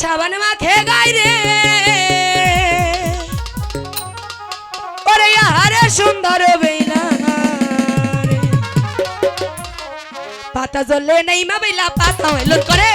সাবান মাখে গাই রে। ওরে আরে সুন্দর বেলা পাতা জ্বললে নেই মা বেলা পাতা হইল করে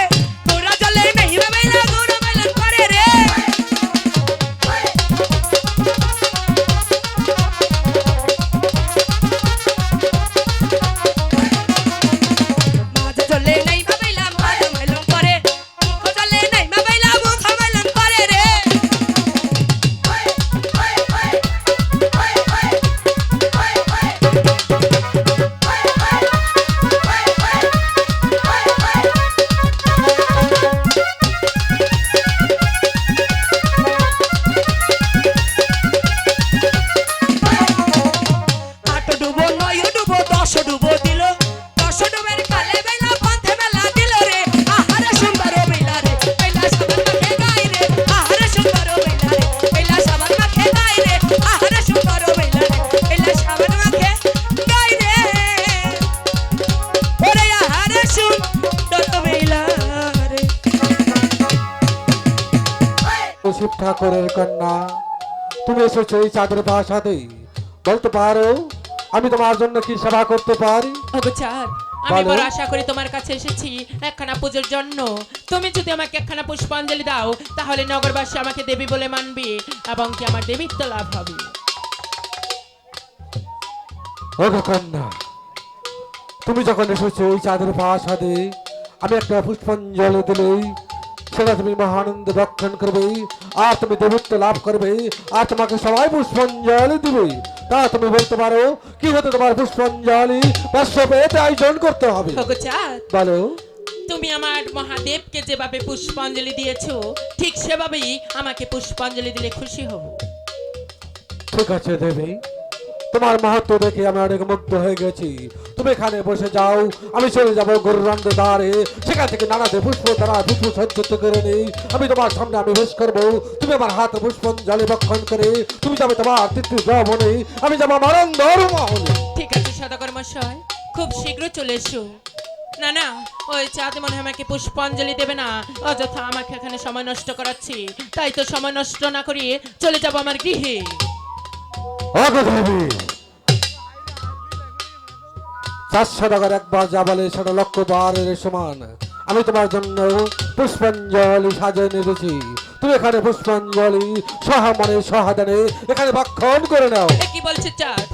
শিব ঠাকুরের কন্যা। তুমি এসেছ এই চাঁদের বাসাতে বলতে পারো আমি তোমার জন্য কি সেবা করতে পারি? আমি বড় আশা করি তোমার কাছে এসেছি একখানা পুজোর জন্য। তুমি যদি আমাকে একখানা পুষ্পাঞ্জলি দাও তাহলে নগরবাসী আমাকে দেবী বলে মানবে এবং কি আমার দেবীত্ব লাভ হবে। ওগো কন্যা তুমি যখন এসেছ এই চাঁদের বাসাতে আমি একটা পুষ্পাঞ্জলি দিলেই সেটা তুমি মহানন্দ রক্ষণ করবে আর তুমি দেবত্ব লাভ করবে আর তোমাকে সবাই পুষ্পাঞ্জলি দিবে। তা তুমি বলতে পারো কি হতে তোমার পুষ্পাঞ্জলি? বর্ষপেতে আয়োজন করতে হবে। বলো। তুমি আমার মহাদেবকে যেভাবে পুষ্পাঞ্জলি দিয়েছ ঠিক সেভাবেই আমাকে পুষ্পাঞ্জলি দিলে খুশি হব। ঠিক আছে দেবী। তোমার মাহাত্ম দেখে আমি অনেক মুগ্ধ হয়ে গেছি। তুমি এখানে বসে যাও, আমি চলে যাব গরুরান্দ দ্বারে। সেখান থেকে নানাতে পুষ্প দ্বারা পুষ্প সজ্জিত করে নেই। আমি তোমার সামনে আমি বেশ করব। তুমি আমার হাত পুষ্পাঞ্জলি বক্ষণ করে, তুমি যাবে তোমার তৃতীয় যৌবনে। আমি যাব আমার অন্ধর মহলে। ঠিক আছে, সদাগর মশাই খুব শীঘ্র চলে এসো। না না, ওই চাঁদ মনে হয় আমাকে পুষ্পাঞ্জলি দেবে না। অযথা আমাকে এখানে সময় নষ্ট করাচ্ছি। তাই তো সময় নষ্ট না করিয়ে চলে যাব আমার গৃহে। চারশো টাকার একবার যা বলে সেটা লক্ষ বারের সমান। আমি তোমার জন্য পুষ্পাঞ্জলি সাজিয়ে নিয়েছি। তুমি এখানে পুষ্পাঞ্জলি, সহা মনে সহাদানে এখানে বাক্ষণ করে নাও। কি বলছে চাঁদ?